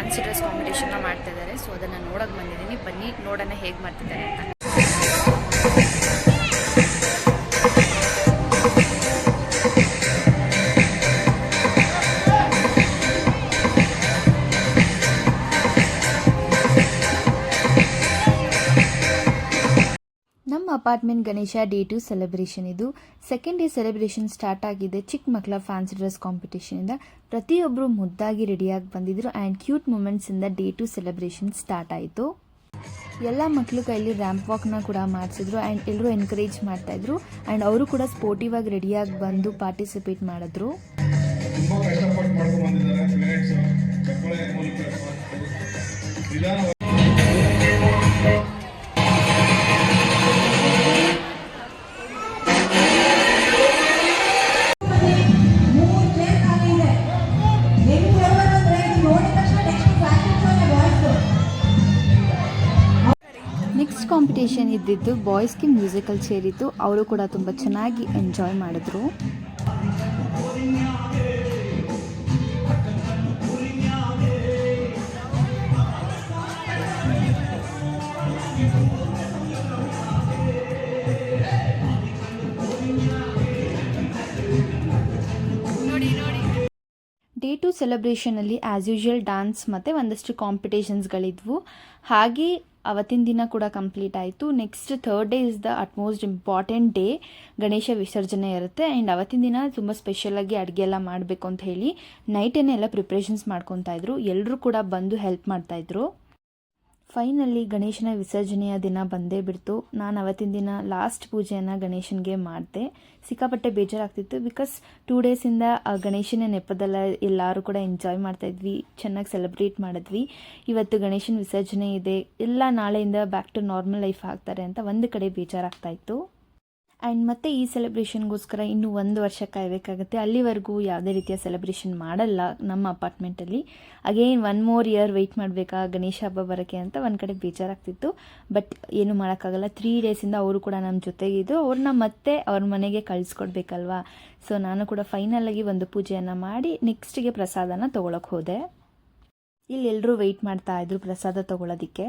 Fancy dress ಮಾಡ್ತಾ ಇದ್ದಾರೆ. So ಅದನ್ನು ನೋಡೋಕೆ ಬಂದಿದ್ದೀನಿ. ಬನ್ನಿ ನೋಡೋಣ ಹೇಗೆ ಮಾಡ್ತಿದ್ದಾರೆ ಅಂತ. Apartment Ganesha day two celebration ಇದು. ಸೆಕೆಂಡ್ ಡೇ ಸೆಲೆಬ್ರೇಷನ್ ಸ್ಟಾರ್ಟ್ ಆಗಿದೆ. ಚಿಕ್ಕ ಮಕ್ಕಳ ಫ್ಯಾನ್ಸಿ ಡ್ರೆಸ್ ಕಾಂಪಿಟೇಷನಿಂದ ಪ್ರತಿಯೊಬ್ಬರು ಮುದ್ದಾಗಿ ರೆಡಿಯಾಗಿ ಬಂದಿದ್ರು ಆ್ಯಂಡ್ ಕ್ಯೂಟ್ ಮೂಮೆಂಟ್ಸಿಂದ ಡೇ ಟು ಸೆಲೆಬ್ರೇಷನ್ ಸ್ಟಾರ್ಟ್ ಆಯಿತು. ಎಲ್ಲ ಮಕ್ಕಳು ಕೈಲಿ ರ್ಯಾಂಪ್ ವಾಕ್ನ ಕೂಡ ಮಾಡಿಸಿದ್ರು ಆ್ಯಂಡ್ ಎಲ್ಲರೂ ಎನ್ಕರೇಜ್ ಮಾಡ್ತಾಯಿದ್ರು ಆ್ಯಂಡ್ ಅವರು ಕೂಡ ಸ್ಪೋರ್ಟಿವ್ ಆಗಿ ರೆಡಿಯಾಗಿ ಬಂದು ಪಾರ್ಟಿಸಿಪೇಟ್ ಮಾಡಿದ್ರು. ಕಾಂಪಿಟೇಷನ್ ಇದ್ದಿದ್ದು ಬಾಯ್ಸ್ಗೆ ಮ್ಯೂಸಿಕಲ್ ಚೇರ್ ಇತ್ತು. ಅವರು ಕೂಡ ತುಂಬ ಚೆನ್ನಾಗಿ ಎಂಜಾಯ್ ಮಾಡಿದ್ರು. ಡೇ ಟು ಸೆಲೆಬ್ರೇಷನಲ್ಲಿ ಆ್ಯಸ್ ಯೂಶುವಲ್ ಡ್ಯಾನ್ಸ್ ಮತ್ತು ಒಂದಷ್ಟು ಕಾಂಪಿಟೇಷನ್ಸ್ಗಳಿದ್ವು ಹಾಗೆ ಅವತ್ತಿನ ದಿನ ಕೂಡ ಕಂಪ್ಲೀಟ್ ಆಯಿತು. Next third day is the utmost important day Ganesha ವಿಸರ್ಜನೆ ಇರುತ್ತೆ. ಆ್ಯಂಡ್ ಅವತ್ತಿನ ದಿನ ತುಂಬ ಸ್ಪೆಷಲಾಗಿ ಅಡುಗೆ ಎಲ್ಲ ಮಾಡಬೇಕು ಅಂತ ಹೇಳಿ ನೈಟೇನೆ ಎಲ್ಲ ಪ್ರಿಪ್ರೇಷನ್ಸ್ ಮಾಡ್ಕೊತಾ ಇದ್ರು. ಎಲ್ಲರೂ ಕೂಡ ಬಂದು ಹೆಲ್ಪ್ ಮಾಡ್ತಾಯಿದ್ರು ಫೈನಲ್ಲಿ ಗಣೇಶನ ವಿಸರ್ಜನೆಯ ದಿನ ಬಂದೇ ಬಿಡ್ತು. ನಾನು ಅವತ್ತಿನ ದಿನ ಲಾಸ್ಟ್ ಪೂಜೆಯನ್ನು ಗಣೇಶನಿಗೆ ಮಾಡಿದೆ. ಸಿಕ್ಕಾಪಟ್ಟೆ ಬೇಜಾರಾಗ್ತಿತ್ತು ಬಿಕಾಸ್ ಟೂ ಡೇಸಿಂದ ಗಣೇಶನ ನೆಪದಲ್ಲ ಎಲ್ಲರೂ ಕೂಡ ಎಂಜಾಯ್ ಮಾಡ್ತಾಯಿದ್ವಿ ಚೆನ್ನಾಗಿ ಸೆಲೆಬ್ರೇಟ್ ಮಾಡಿದ್ವಿ. ಇವತ್ತು ಗಣೇಶನ ವಿಸರ್ಜನೆ ಇದೆ. ಎಲ್ಲ ನಾಳೆಯಿಂದ ಬ್ಯಾಕ್ ಟು ನಾರ್ಮಲ್ ಲೈಫ್ ಆಗ್ತಾರೆ ಅಂತ ಒಂದು ಕಡೆ ಬೇಜಾರಾಗ್ತಾ ಇತ್ತು. ಆ್ಯಂಡ್ ಮತ್ತೆ ಈ ಸೆಲೆಬ್ರೇಷನ್ಗೋಸ್ಕರ ಇನ್ನೂ ಒಂದು ವರ್ಷ ಕಾಯಬೇಕಾಗುತ್ತೆ. ಅಲ್ಲಿವರೆಗೂ ಯಾವುದೇ ರೀತಿಯ ಸೆಲೆಬ್ರೇಷನ್ ಮಾಡಲ್ಲ ನಮ್ಮ ಅಪಾರ್ಟ್ಮೆಂಟಲ್ಲಿ again one more year wait ಮಾಡಬೇಕಾ? ಗಣೇಶ ಹಬ್ಬ ಬರೋಕ್ಕೆ ಅಂತ ಒಂದು ಕಡೆ ಬೇಜಾರಾಗ್ತಿತ್ತು. ಬಟ್ ಏನು ಮಾಡೋಕ್ಕಾಗಲ್ಲ. ತ್ರೀ ಡೇಸಿಂದ ಅವರು ಕೂಡ ನಮ್ಮ ಜೊತೆಗಿದ್ದು. ಅವ್ರನ್ನ ಮತ್ತೆ ಅವ್ರ ಮನೆಗೆ ಕಳಿಸ್ಕೊಡ್ಬೇಕಲ್ವಾ? ಸೊ ನಾನು ಕೂಡ ಫೈನಲಾಗಿ ಒಂದು ಪೂಜೆಯನ್ನು ಮಾಡಿ ನೆಕ್ಸ್ಟಿಗೆ ಪ್ರಸಾದನ ತೊಗೊಳಕ್ಕೆ ಹೋದೆ. ಇಲ್ಲಿ ಎಲ್ಲರೂ ವೆಯ್ಟ್ ಮಾಡ್ತಾ ಇದ್ರು ಪ್ರಸಾದ ತೊಗೊಳೋದಕ್ಕೆ.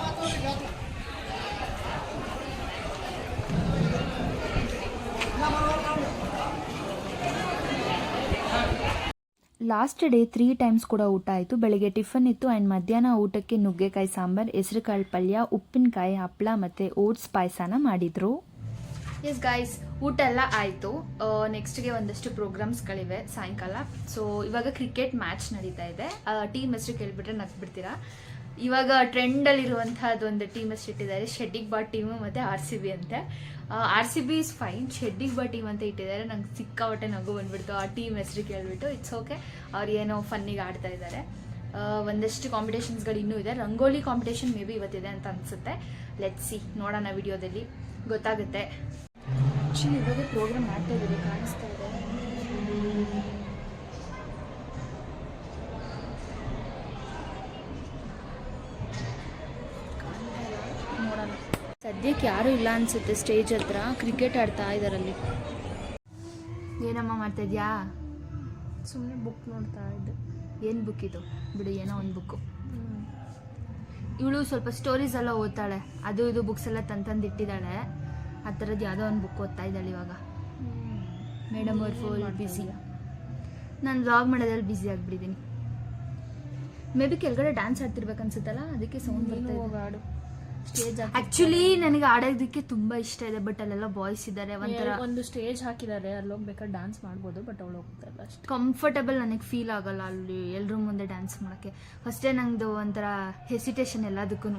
ಲಾಸ್ಟ್ ಡೇ ತ್ರೀ ಟೈಮ್ಸ್ ಕೂಡ ಊಟ ಆಯಿತು. ಬೆಳಗ್ಗೆ ಟಿಫನ್ ಇತ್ತು ಆ್ಯಂಡ್ ಮಧ್ಯಾಹ್ನ ಊಟಕ್ಕೆ ನುಗ್ಗೆಕಾಯಿ ಸಾಂಬಾರು, ಹೆಸರುಕಾಳು ಪಲ್ಯ, ಉಪ್ಪಿನಕಾಯಿ ಹಪ್ಪಳ ಮತ್ತು ಓಟ್ಸ್ ಪಾಯಸನ ಮಾಡಿದರು. ಎಸ್ ಗಾಯ್ಸ್ ಊಟ ಎಲ್ಲ ಆಯಿತು. ನೆಕ್ಸ್ಟ್ಗೆ ಒಂದಷ್ಟು ಪ್ರೋಗ್ರಾಮ್ಸ್ಗಳಿವೆ ಸಾಯಂಕಾಲ. ಸೊ ಇವಾಗ ಕ್ರಿಕೆಟ್ ಮ್ಯಾಚ್ ನಡೀತಾ ಇದೆ. ಟೀಮ್ ಹೆಸರು ಕೇಳಿಬಿಟ್ರೆ ನಗ್ಬಿಡ್ತೀರಾ? ಇವಾಗ ಟ್ರೆಂಡಲ್ಲಿರುವಂಥದ್ದೊಂದು ಟೀಮ್ ಅಷ್ಟು ಇಟ್ಟಿದ್ದಾರೆ. ಶೆಡ್ಡಿಗ್ ಬಾ ಟೀಮು ಮತ್ತು ಆರ್ ಸಿ ಬಿ ಅಂತೆ. R C B is fine ಶೆಡ್ಡಿಗ್ ಬಾ ಟೀಮ್ ಅಂತ ಇಟ್ಟಿದ್ದಾರೆ. ನಂಗೆ ಸಿಕ್ಕಾಪಟ್ಟೆ ನಗು ಬಂದ್ಬಿಡ್ತು. ಆ ಟೀಮ್ ಹೆಸರು ಕೇಳಿಬಿಟ್ಟು ಇಟ್ಸ್ ಓಕೆ ಅವ್ರು ಏನೋ ಫನ್ನಿಗೆ ಆಡ್ತಾ ಇದ್ದಾರೆ. ಒಂದಷ್ಟು ಕಾಂಪಿಟೇಷನ್ಸ್ಗಳು ಇನ್ನೂ ಇದೆ. ರಂಗೋಲಿ ಕಾಂಪಿಟೇಷನ್ ಮೇ ಬಿ ಇವತ್ತಿದೆ ಅಂತ ಅನಿಸುತ್ತೆ. ಲೆಟ್ ಸಿ ನೋಡೋಣ ವಿಡಿಯೋದಲ್ಲಿ. ಗೊತ್ತಾಗುತ್ತೆ. ಆ್ಯಕ್ಚುಲಿ ಇವಾಗ ಪ್ರೋಗ್ರಾಮ್ ಮಾಡ್ತಾ ಇದ್ದೀವಿ ಕಾಣಿಸ್ತಾ ಇದೆ. ಸದ್ಯಕ್ಕೆ ಯಾರೂ ಇಲ್ಲ ಅನ್ಸುತ್ತೆ ಸ್ಟೇಜ್ ಹತ್ರ. ಕ್ರಿಕೆಟ್ ಆಡ್ತಾ ಇದ್ದಾರಲ್ಲಿ ಏನಮ್ಮ ಮಾಡ್ತಾ ಇದ್ಯಾ? ಸುಮ್ಮನೆ ಬುಕ್ ನೋಡ್ತಾ ಇದ್ದೆ. ಏನು ಬುಕ್ ಇದು? ಬಿಡು ಏನೋ ಒಂದು ಬುಕ್ಕು ಇವಳು ಸ್ವಲ್ಪ ಸ್ಟೋರೀಸ್ ಎಲ್ಲ ಓದ್ತಾಳೆ. ಅದು ಇದು ಬುಕ್ಸ್ ಎಲ್ಲ ತಂದು ಇಟ್ಟಿದ್ದಾಳೆ ಆ ಥರದ್ದು ಯಾವುದೋ ಒಂದು ಬುಕ್ ಓದ್ತಾ ಇದ್ದಾಳೆ ಇವಾಗ. ಮೇಡಮ್ ಅವ್ರು ಫುಲ್ ಬ್ಯುಸಿ ನಾನು ವ್ಲಾಗ್ ಮಾಡೋದ್ರಲ್ಲಿ ಬ್ಯುಸಿ ಆಗಿಬಿಟ್ಟಿದ್ದೀನಿ ಮೇ ಬಿ ಕೆಳಗಡೆ ಡ್ಯಾನ್ಸ್ ಆಡ್ತಿರ್ಬೇಕು ಅನ್ಸುತ್ತಲ್ಲ ಅದಕ್ಕೆ ಸೌಂಡ್ ಬರ್ತಾ ಆಡು. ಸ್ಟೇಜ್ ಆಕ್ಚುಲಿ ನನಗೆ ಆಡೋದಕ್ಕೆ ತುಂಬಾ ಇಷ್ಟ ಇದೆ ಬಟ್ ಅಲ್ಲೆಲ್ಲ ಬಾಯ್ಸ್ ಇದ್ದಾರೆ ಒಂಥರ ಒಂದು ಸ್ಟೇಜ್ ಹಾಕಿದ್ದಾರೆ ಅಲ್ಲಿ ಹೋಗ್ಬೇಕಾದ್ರೆ ಡ್ಯಾನ್ಸ್ ಮಾಡ್ಬೋದು ಬಟ್ ಅವಳು ಹೋಗ್ತಾ ಇಲ್ಲ ಅಷ್ಟು. ಕಂಫರ್ಟಬಲ್ ನನಗೆ ಫೀಲ್ ಆಗಲ್ಲ ಅಲ್ಲಿ ಎಲ್ರ ಮುಂದೆ ಡ್ಯಾನ್ಸ್ ಮಾಡೋಕ್ಕೆ. ಫಸ್ಟೇ ನಂದು ಒಂಥರ ಹೆಸಿಟೇಷನ್ ಎಲ್ಲದಕ್ಕೂ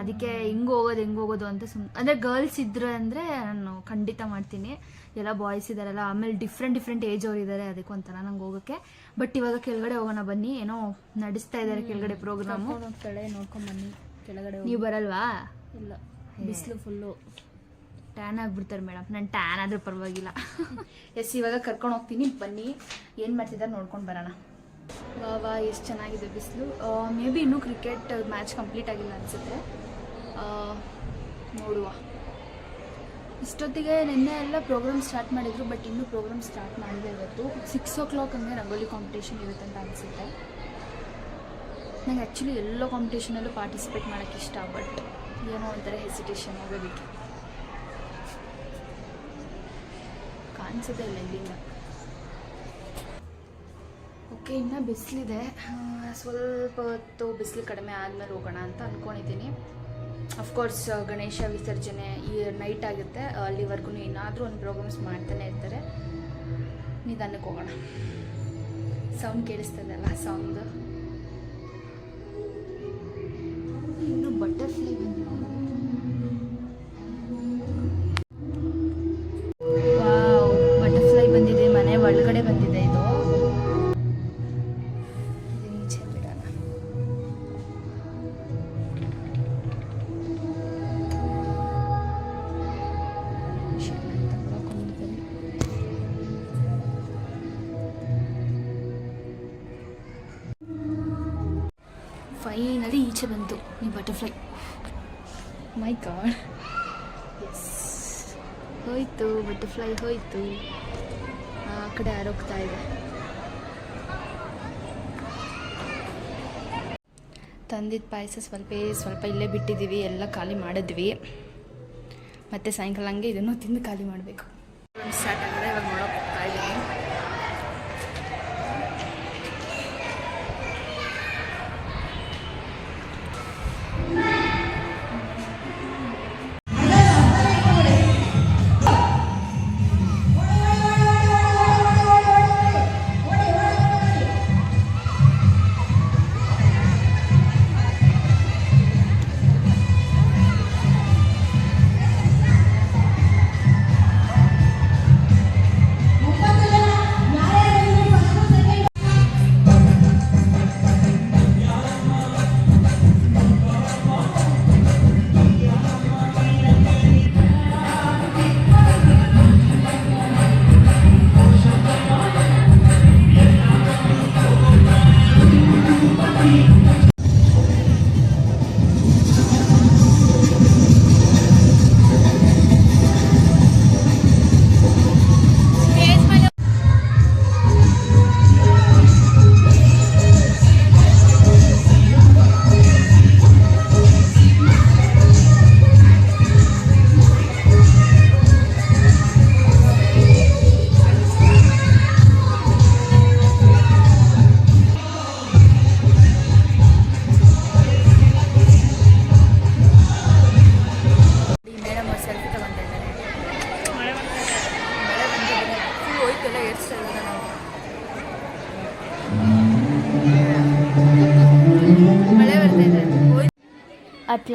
ಅದಕ್ಕೆ ಹೆಂಗೆ ಹೋಗೋದು ಹೆಂಗೆ ಹೋಗೋದು ಅಂತ ಸುಮ್ ಅಂದರೆ ಗರ್ಲ್ಸ್ ಇದ್ರೆ ಅಂದರೆ ನಾನು ಖಂಡಿತ ಮಾಡ್ತೀನಿ. ಎಲ್ಲ ಬಾಯ್ಸ್ ಇದ್ದಾರಲ್ಲ ಆಮೇಲೆ ಡಿಫ್ರೆಂಟ್ ಡಿಫ್ರೆಂಟ್ ಏಜ್ ಅವ್ರು ಇದ್ದಾರೆ ಅದಕ್ಕೆ ಒಂಥರ ನಂಗೆ ಹೋಗೋಕ್ಕೆ. ಬಟ್ ಇವಾಗ ಕೆಳಗಡೆ ಹೋಗೋಣ ಬನ್ನಿ ಏನೋ ನಡೆಸ್ತಾ ಇದ್ದಾರೆ ಕೆಳಗಡೆ ಪ್ರೋಗ್ರಾಮು ನೋಡ್ಕೊಂಡ್ ಬನ್ನಿ. ಕೆಳಗಡೆ ಹೋಗಿ. ನೀವು ಬರಲ್ವಾ? ಇಲ್ಲ. ಬಿಸಿಲು ಫುಲ್ಲು ಟ್ಯಾನ್ ಆಗ್ಬಿಡ್ತಾರೆ ಮೇಡಮ್ ನಾನು ಟ್ಯಾನ್ ಆದರೂ ಪರವಾಗಿಲ್ಲ. ಎಸ್ ಇವಾಗ ಕರ್ಕೊಂಡು ಹೋಗ್ತೀನಿ. ಬನ್ನಿ. ಏನು ಮಾಡ್ತಿದ್ದಾರೆ ನೋಡ್ಕೊಂಡು ಬರೋಣ. ವಾ ವಾ ಎಷ್ಟು ಚೆನ್ನಾಗಿದೆ ಬಿಸಿಲು. ಮೇ ಬಿ ಇನ್ನೂ ಕ್ರಿಕೆಟ್ ಮ್ಯಾಚ್ ಕಂಪ್ಲೀಟ್ ಆಗಿಲ್ಲ ಅನಿಸುತ್ತೆ. ನೋಡುವ. ಇಷ್ಟೊತ್ತಿಗೆ ನಿನ್ನೆ ಎಲ್ಲ ಪ್ರೋಗ್ರಾಮ್ ಸ್ಟಾರ್ಟ್ ಮಾಡಿದ್ರು ಬಟ್ ಇನ್ನೂ ಪ್ರೋಗ್ರಾಮ್ ಸ್ಟಾರ್ಟ್ ಮಾಡಿಲ್ಲ ಇವತ್ತು. ಸಿಕ್ಸ್ ಓ ಕ್ಲಾಕ್ ಹಂಗೆ ರಂಗೋಲಿ ಕಾಂಪಿಟೇಷನ್ ಇರುತ್ತೆ ಅಂತ ಅನಿಸುತ್ತೆ. ನಂಗೆ ಆ್ಯಕ್ಚುಲಿ ಎಲ್ಲ ಕಾಂಪಿಟೇಷನಲ್ಲೂ ಪಾರ್ಟಿಸಿಪೇಟ್ ಮಾಡೋಕ್ಕೆ ಇಷ್ಟ ಬಟ್ ಏನೋ ಒಂಥರ ಹೆಸಿಟೇಷನ್ ಹೋಗೋದಕ್ಕೆ ಕಾಣಿಸುತ್ತೆ ಇಲ್ಲ ಇಲ್ಲಿಂದ. ಓಕೆ ಇನ್ನು ಬಿಸಿಲಿದೆ. ಸ್ವಲ್ಪ ಹೊತ್ತು ಬಿಸಿಲು ಕಡಿಮೆ ಆದಮೇಲೆ ಹೋಗೋಣ ಅಂತ ಅಂದ್ಕೊಂಡಿದ್ದೀನಿ ಅಫ್ಕೋರ್ಸ್ ಗಣೇಶ ವಿಸರ್ಜನೆ ಈ ನೈಟ್ ಆಗುತ್ತೆ. ಅಲ್ಲಿವರೆಗೂ ಏನಾದರೂ ಒಂದು ಪ್ರೋಗ್ರಾಮ್ಸ್ ಮಾಡ್ತಾನೆ ಇರ್ತಾರೆ. ನಿಧಾನಕ್ಕೆ ಹೋಗೋಣ. ಸೌಂಡ್ ಕೇಳಿಸ್ತದಲ್ಲ ಸೌಂಡ್ ಫೈನಲಿ ಈಚೆ ಬಂತು. ಈ ಬಟರ್ಫ್ಲೈ ಮೈ ಗಾಡ್ ಹೋಯ್ತು ಬಟರ್ಫ್ಲೈ ಹೋಯ್ತು. ಆ ಕಡೆ ಆರೋಗ್ತಾ ಇದೆ. ತಂದಿದ್ದ ಪಾಯಸ ಸ್ವಲ್ಪ ಸ್ವಲ್ಪ ಇಲ್ಲೇ ಬಿಟ್ಟಿದ್ದೀವಿ, ಎಲ್ಲ ಖಾಲಿ ಮಾಡಿದ್ವಿ. ಮತ್ತು ಸಾಯಂಕಾಲ ಹಂಗೆ ಇದನ್ನು ತಿಂದು ಖಾಲಿ ಮಾಡಬೇಕು. ಸ್ಟಾರ್ಟ್ ಆಗಿದೆ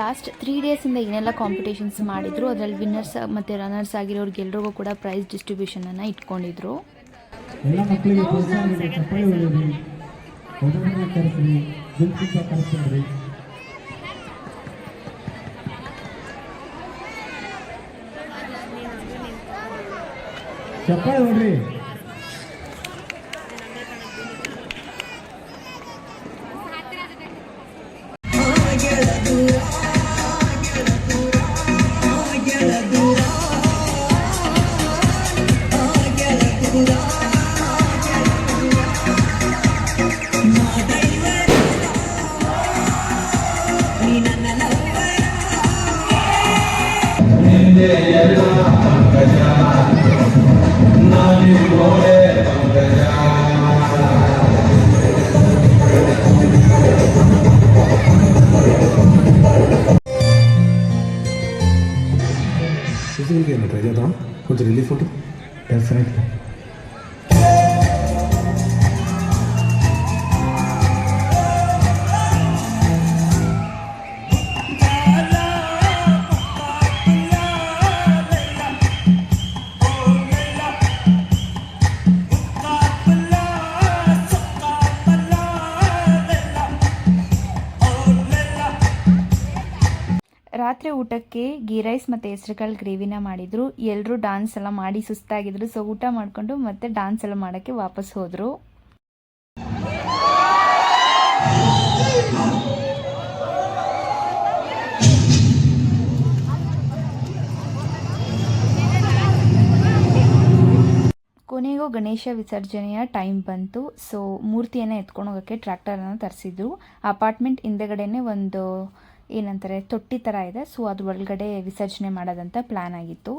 ಲಾಸ್ಟ್ ತ್ರೀ ಡೇಸಿಂದ ಏನೆಲ್ಲ ಕಾಂಪಿಟೇಷನ್ಸ್ ಮಾಡಿದ್ರು, ಅದರಲ್ಲಿ ವಿನ್ನರ್ಸ್ ಮತ್ತು ರನ್ನರ್ಸ್ ಆಗಿರೋರ್ಗೆಲ್ರಿಗೂ ಕೂಡ ಪ್ರೈಸ್ ಡಿಸ್ಟ್ರಿಬ್ಯೂಷನ್ ಅನ್ನ ಇಟ್ಕೊಂಡಿದ್ರು. ಎಲ್ಲ frente. ರಾತ್ರಿ ಊಟಕ್ಕೆ ಗೀ ರೈಸ್ ಮತ್ತು ಹೆಸರುಕಾಳು ಗ್ರೇವಿನ ಮಾಡಿದರು. ಎಲ್ಲರೂ ಡ್ಯಾನ್ಸ್ ಎಲ್ಲ ಮಾಡಿ ಸುಸ್ತಾಗಿದ್ರು. ಸೊ ಊಟ ಮಾಡಿಕೊಂಡು ಮತ್ತೆ ಡ್ಯಾನ್ಸ್ ಎಲ್ಲ ಮಾಡೋಕ್ಕೆ ವಾಪಸ್ ಹೋದರು. ಕೊನೆಗೂ ಗಣೇಶ ವಿಸರ್ಜನೆಯ ಟೈಮ್ ಬಂತು. ಸೊ ಮೂರ್ತಿಯನ್ನು ಎತ್ಕೊಂಡು ಹೋಗೋಕ್ಕೆ ಟ್ರ್ಯಾಕ್ಟರನ್ನು ತರಿಸಿದ್ರು. ಅಪಾರ್ಟ್ಮೆಂಟ್ ಹಿಂದೆಗಡೆನೆ ಒಂದು ಏನಂತಾರೆ ತೊಟ್ಟಿ ಥರ ಇದೆ. ಸೊ ಅದ್ರ ಒಳಗಡೆ ವಿಸರ್ಜನೆ ಮಾಡೋದಂತ ಪ್ಲ್ಯಾನ್ ಆಗಿತ್ತು.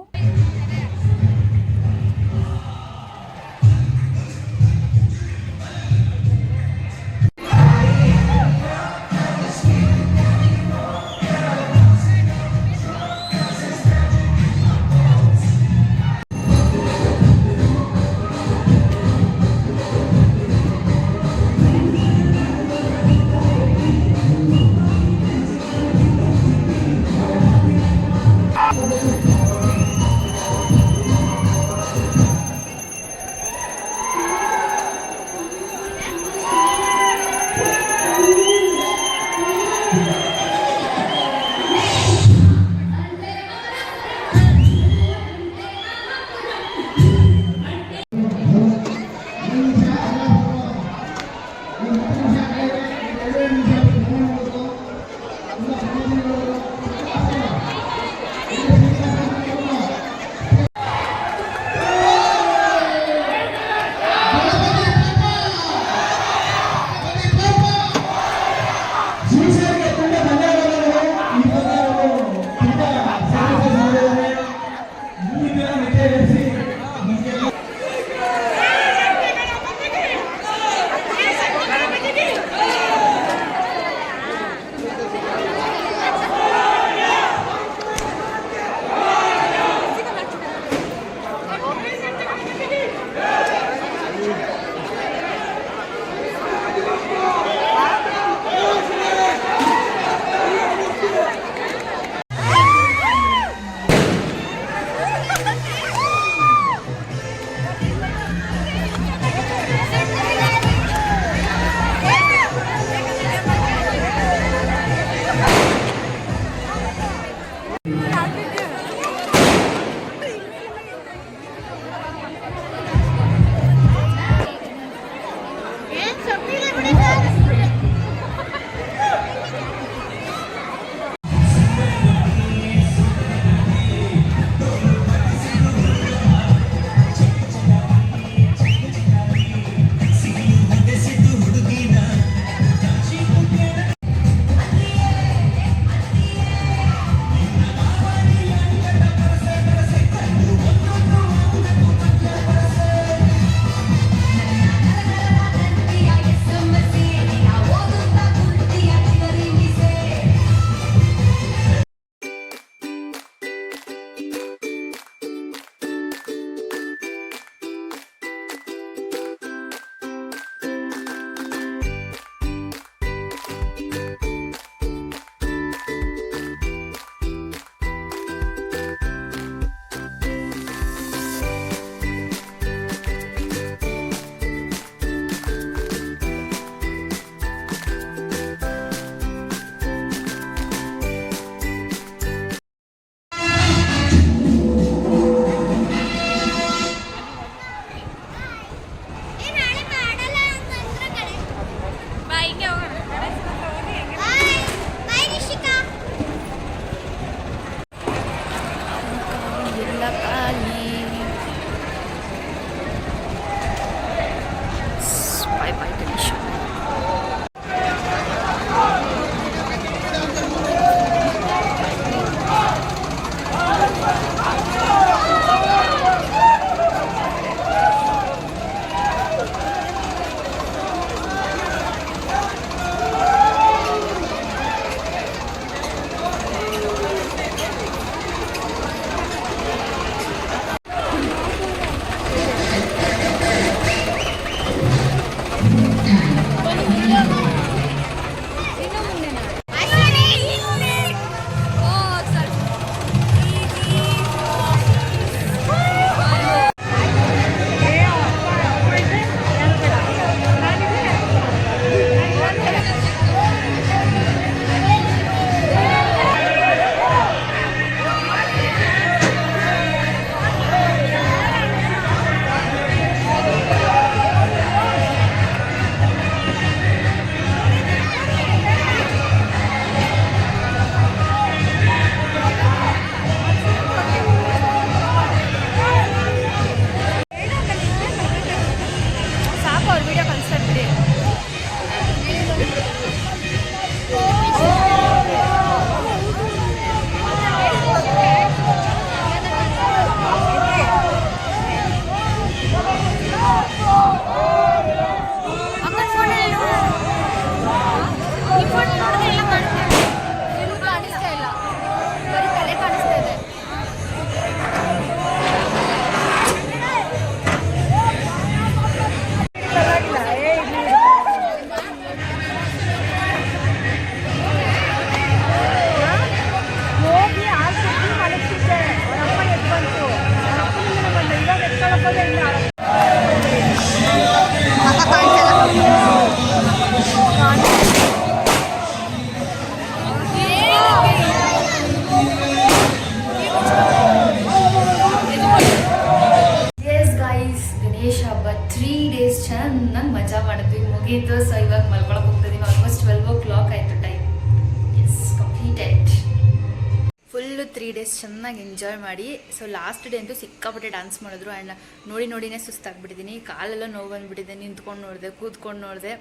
ಡೇಸ್ ಚೆನ್ನಾಗಿ ಎಂಜಾಯ್ ಮಾಡಿ ಸೊ ಲಾಸ್ಟ್ ಡೇ ಅಂತೂ ಸಿಕ್ಕಾಪಟ್ಟೆ ಡ್ಯಾನ್ಸ್ ಮಾಡಿದ್ರು. ಆ್ಯಂಡ್ ನೋಡಿ ನೋಡಿನೇ ಸುಸ್ತಾಗ್ಬಿಟ್ಟಿದ್ದೀನಿ ಕಾಲೆಲ್ಲ ನೋವು ಬಂದುಬಿಟ್ಟಿದೆ. ನಿಂತ್ಕೊಂಡು ನೋಡಿದೆ, ಕೂತ್ಕೊಂಡು ನೋಡಿದೆ.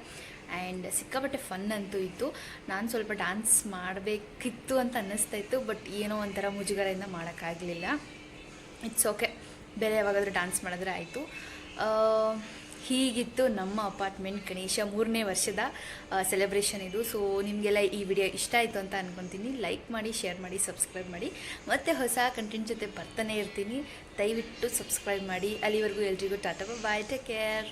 ಆ್ಯಂಡ್ ಸಿಕ್ಕಾಪಟ್ಟೆ ಫನ್ ಅಂತೂ ಇತ್ತು. ನಾನು ಸ್ವಲ್ಪ ಡ್ಯಾನ್ಸ್ ಮಾಡಬೇಕಿತ್ತು ಅಂತ ಅನ್ನಿಸ್ತಾ ಇತ್ತು. ಬಟ್ ಏನೋ ಒಂಥರ ಮುಜುಗರೆಯಿಂದ ಮಾಡೋಕ್ಕಾಗಲಿಲ್ಲ. ಇಟ್ಸ್ ಓಕೆ ಬೇರೆ ಯಾವಾಗಾದರೂ ಡ್ಯಾನ್ಸ್ ಮಾಡಿದ್ರೆ ಆಯಿತು. ಹೀಗಿತ್ತು ನಮ್ಮ ಅಪಾರ್ಟ್ಮೆಂಟ್ ಗಣೇಶ ಮೂರನೇ ವರ್ಷದ ಸೆಲೆಬ್ರೇಷನ್ ಇದು. ಸೊ ನಿಮಗೆಲ್ಲ ಈ ವಿಡಿಯೋ ಇಷ್ಟ ಆಯಿತು ಅಂತ ಅನ್ಕೊತೀನಿ. ಲೈಕ್ ಮಾಡಿ ಶೇರ್ ಮಾಡಿ ಸಬ್ಸ್ಕ್ರೈಬ್ ಮಾಡಿ. ಮತ್ತು ಹೊಸ ಕಂಟೆಂಟ್ ಜೊತೆ ಬರ್ತಾನೆ ಇರ್ತೀನಿ. ದಯವಿಟ್ಟು ಸಬ್ಸ್ಕ್ರೈಬ್ ಮಾಡಿ. ಅಲ್ಲಿವರೆಗೂ ಎಲ್ರಿಗೂ ಟಾಟಾ ಬಾಯ್ ಟೇಕ್ ಕೇರ್